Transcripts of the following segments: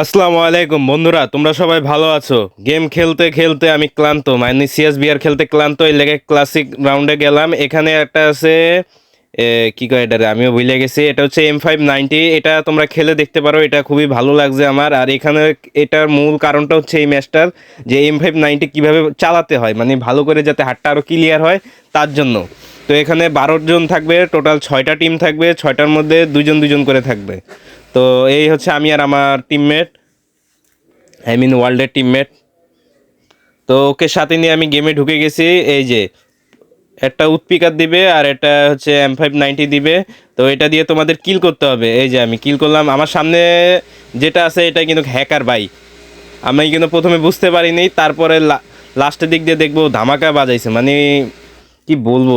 আসসালামু আলাইকুম, বন্ধুরা, তোমরা সবাই ভালো আছো? গেম খেলতে খেলতে আমি ক্লান্ত মানে সিএস বিআর খেলতে ক্লান্ত, এই লেগে ক্লাসিক রাউন্ডে গেলাম। এখানে একটা আছে কি কয় এটা রে? আমিও ভুলে গেছি, এটা হচ্ছে এম ফাইভ নাইনটি এটা তোমরা খেলে দেখতে পারো, এটা খুবই ভালো লাগছে আমার। আর এখানে এটার মূল কারণটা হচ্ছে এই ম্যাচটার, যে এম ফাইভ নাইনটি কীভাবে চালাতে হয় মানে ভালো করে যাতে হাটটা আরও ক্লিয়ার হয়, তার জন্য। তো এখানে বারো জন থাকবে টোটাল ছয়টা টিম থাকবে, ছয়টার মধ্যে দুজন দুজন করে থাকবে। তো এই হচ্ছে আমি আর আমার টিমমেট আই মিন ওয়ার্ল্ডের টিমমেট তো ওকে সাথে নিয়ে আমি গেমে ঢুকে গেছি, এই যে একটা উৎপিকার দিবে আর এটা হচ্ছে এম ফাইভ নাইনটি দিবে। তো এটা দিয়ে তোমাদের কিল করতে হবে। এই যে আমি কিল করলাম। আমার সামনে যেটা আছে এটা কিন্তু হ্যাকার বাই আমি কিন্তু প্রথমে বুঝতে পারিনি, তারপরে লাস্টের দিক দিয়ে দেখব ধামাকা বাজাইছে। মানে কি বলব?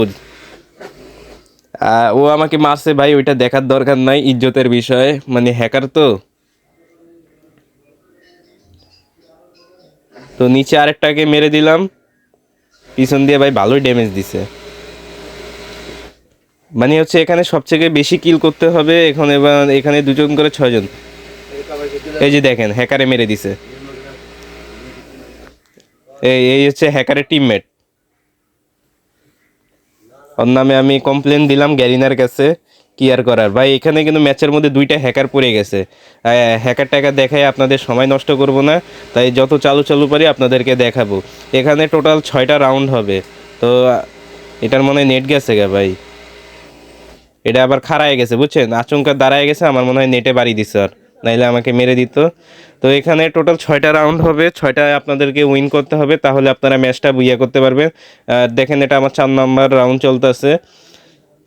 ও আমাকে মারছে, ভাই, ওইটা দেখার দরকার নাই, ইজ্জতের বিষয়ে মানে হ্যাকার তো। তো নিচে আরেকটাকে মেরে দিলাম। পিছন দিয়ে ভাই ভালোই ড্যামেজ দিছে। মানে হচ্ছে এখানে সবথেকে বেশি কিল করতে হবে, এখন এবার এখানে দুজন করে ছয়জন। এই যে দেখেন হ্যাকারে মেরে দিছে। এই এই হচ্ছে হ্যাকারের টিমমেট ওর নামে আমি কমপ্লেন দিলাম গ্যারিনার কাছে, কি আর করার? ভাই, এখানে কিন্তু ম্যাচের মধ্যে দুইটা হ্যাকার পড়ে গেছে। হ্যাকার ট্যাকার দেখায় আপনাদের সময় নষ্ট করব না, তাই যত চালু চালু পারি আপনাদেরকে দেখাবো। এখানে টোটাল ছয়টা রাউন্ড হবে। তো, এটার মনে নেট গেছে গা ভাই। এটা আবার খাড়ায় গেছে, বুঝছেন? আচমকা দাঁড়ায় গেছে, আমার মনে হয় নেটে বাড়ি দিছে আর। নাইলে আমাকে মেরে দিত। তো এখানে টোটাল ছয়টা রাউন্ড হবে ছয়টায় আপনাদেরকে উইন করতে হবে, তাহলে আপনারা ম্যাচটা বুইয়া করতে পারবেন। দেখেন এটা আমার চার নাম্বার রাউন্ড চলতেছে।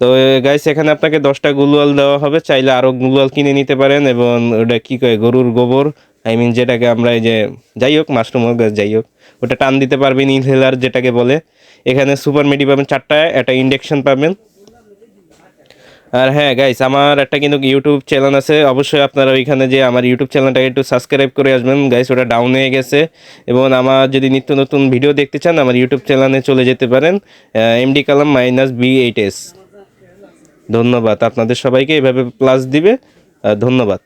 তো গাইস এখানে আপনাকে দশটা গুলওয়াল দেওয়া হবে, চাইলে আরও গুলওয়াল কিনে নিতে পারেন এবং ওটা কী কয়, গরুর গোবর। আই মিন যেটাকে আমরা এই যে, যাই হোক মাশরুম হোক যাই হোক, ওটা টান দিতে পারবেন ইনহেলার যেটাকে বলে। এখানে সুপার মেডি পাবেন চারটায় একটা ইন্ডেকশন পাবেন। আর হ্যাঁ গাইস আমার একটা কিন্তু ইউটিউব চ্যানেল আছে। অবশ্যই আপনারা ওইখানে যে আমার ইউটিউব চ্যানেলটাকে একটু সাবস্ক্রাইব করে আসবেন। গাইস ওটা ডাউন হয়ে গেছে। এবং আমার যদি নিত্য নতুন ভিডিও দেখতে চান, আমার ইউটিউব চ্যানেলে চলে যেতে পারেন। MD Kalam minus B eight S ধন্যবাদ। আপনাদের সবাইকে এভাবে প্লাস দিবে। ধন্যবাদ।